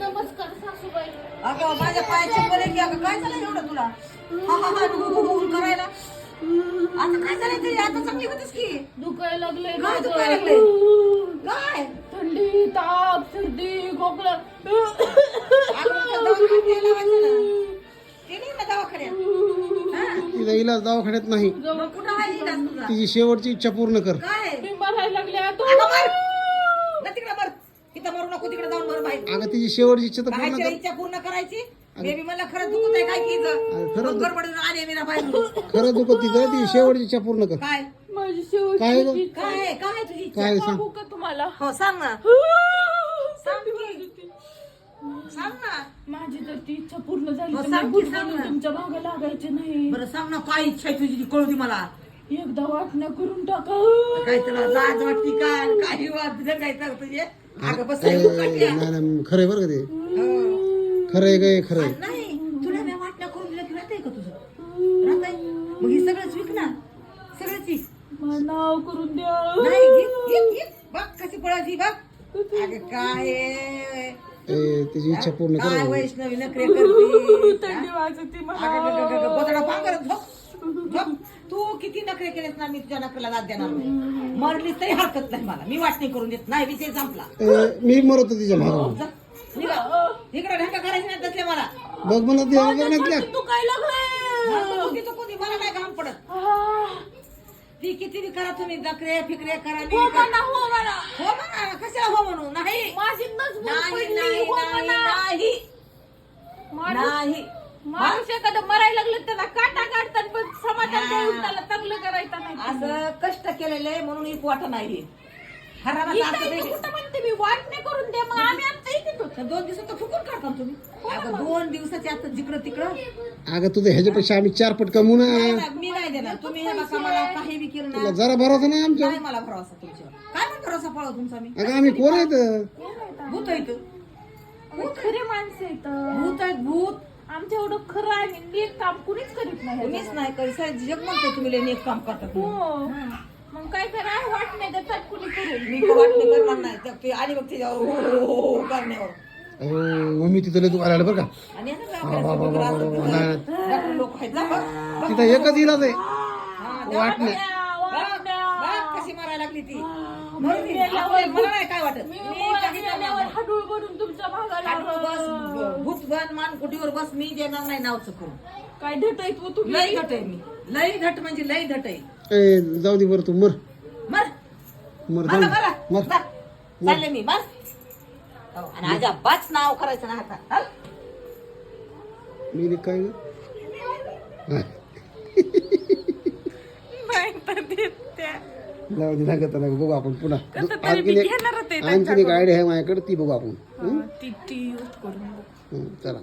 नमस्कार सासूबाई. अगं माझ्या पायाची बोले की अगं काय झालं एवढं तुला? हा हा हा डुबू करायला? आता काय झालंय तरी? आता चांगली होतीस की? दुखायला लागले काय दुखायला लागले? काय? थंडी ताप सर्दी खोकला. दवाखान्यात. ते दवाखान्यात? तिचा इलाज दवाखान्यात नाही. मग कुठं आहे इलाज तुझा? तिची शेवटची इच्छा पूर्ण कर. काय मी मरायला लागले अगं मर. जा तिकडे मर. तिथं मरू नको तिकडे जाऊन मर बाहेर. अगं तिची शेवटची इच्छा तर पूर्ण कर. इच्छा पूर्ण करायची? बेबी मला खरंच दुखत आहे काय खरंच गडबडून आले मी ना बाहेर खरं दुखत तिचं ती शेवटची इच्छा पूर्ण कर. काय? माझी काय शेवटची ग? काय आहे? काय आहे तुझी इच्छा? काय सांग? सांगू का तुम्हाला? हो सांग ना. सांग की. सांग ना. माझी तर ती इच्छा पूर्ण झाली हो, सांग सांग ना. तुमच्या मागे लागायचे नाही. बरं सांग ना काय इच्छा आहे तुझी ती कळू दे मला. एकदा वाटण्या करून टाका. काय तुला लाज वाटती काय काही वाट काय तर तुझे अगं बस नाही खरंय बरं का ते? खरंय काय खरंय? नाही तुला मी वाटण्या करून दिलं की राहतंय का तुझं? राहतंय. मग ही सगळंच विक ना. सगळंच विक. मला नाव करून द्या. नाही घे, घे, घे. बघ कशी पळायची बघ. अगं काय? आहे? ए, तिची इच्छा पूर्ण काय कर वैष्णवी नखरे करते? थंडी वाजते बोतडा मला पांगर झोप झोप. तू किती नखरे केलेस ना मी तुझ्या नखरेला दाद देणार नाही. मरली तरी हरकत नाही मला. मी वाटणी करून देत. नाही विषय संपला. ए, मी मरतो तिच्या निघा. इकडे ढंका करायची नाही तसले मला. बघ मला ते बघण्यातल्या तू काय लागले मग तू तिथं कोणी मला नाही घाम पडत. ती किती बी करा तुम्ही नखरे फिकरे करा हो. म्हणा हो म्हणा. हो म्हणा कशाला हो म्हणू? नाही. माझी नाही पडली नाही हो नाही म्हणा. नाही. माणूस नाही. माणूस एखादं मरायला लागलं त्याला काटा काढतात पण समाजात हा. देऊन त्याला चांगलं करायचं नाही. असं कष्ट केलेलं आहे म्हणून एक वाट नाही. हरामाचं इथं असं इथं नाही. कुठं म्हणते मी? वाटणे करून दे मग आम्ही आमच्या तर दोन दिवसात तर फुकून काढता तुम्ही. अगं दोन दिवसाचे आता जिकडं तिकडं. अगं तुझं ह्याच्यापेक्षा आम्ही चार पट कमवू ना. नाही मी नाही देणार. तुम्ही हे बघा मला काही बी केलं तुला जरा भरोसा नाही आमच्या मला भरोसा तुमच्यावर. काय पण भरोसा पळव तुमचा मी. अगं आम्ही कोण आहेत? भूत आहेत. खरे माणसं आहेत. भूत आहेत भूत. आमच्या एवढं खरं आणि नीट काम कुणीच करीत नाही कोणीच नाही काही साहेब जग म्हणते तुम्ही नीट काम करतात हो. मग काय करा वाटणे देतात कुणी करून मी वाटणी करणार नाही. ते आली बघ त्याच्यावर हो, हो, हो, हो करण्यावर. अहो, मम्मी तिथं लय दुखायला आलं बरं का. तिथं डॉक्टर लोक आहेत. जा बघ. बघ. तिथं एकच इलाज आहे. हा, वाटणे. बघ. बघ कशी मारायला लागली ती. मरू दे. आपल्याला- मला नाही काय वाटत? मी मी काही करणार मेल्यावर नाही. हाडूळ बनून तुमच्या भागाला हाडूळ बस भूत बन मान कुटीवर बस मी देणार नाही नावचं करून काय हो तुम्ही? लई धट आहे मी. लई धट म्हणजे लई धट आहे. ए जाऊ दे बरं तू मर. मर. मर. मर. चालले मी. बस हो, आणि नाव करायचं ना आता. मी काय बघू आपण पुन्हा. आणखीन मी एक आणखीन आयडिया आहे माझ्याकडे ती बघू आपण. चला.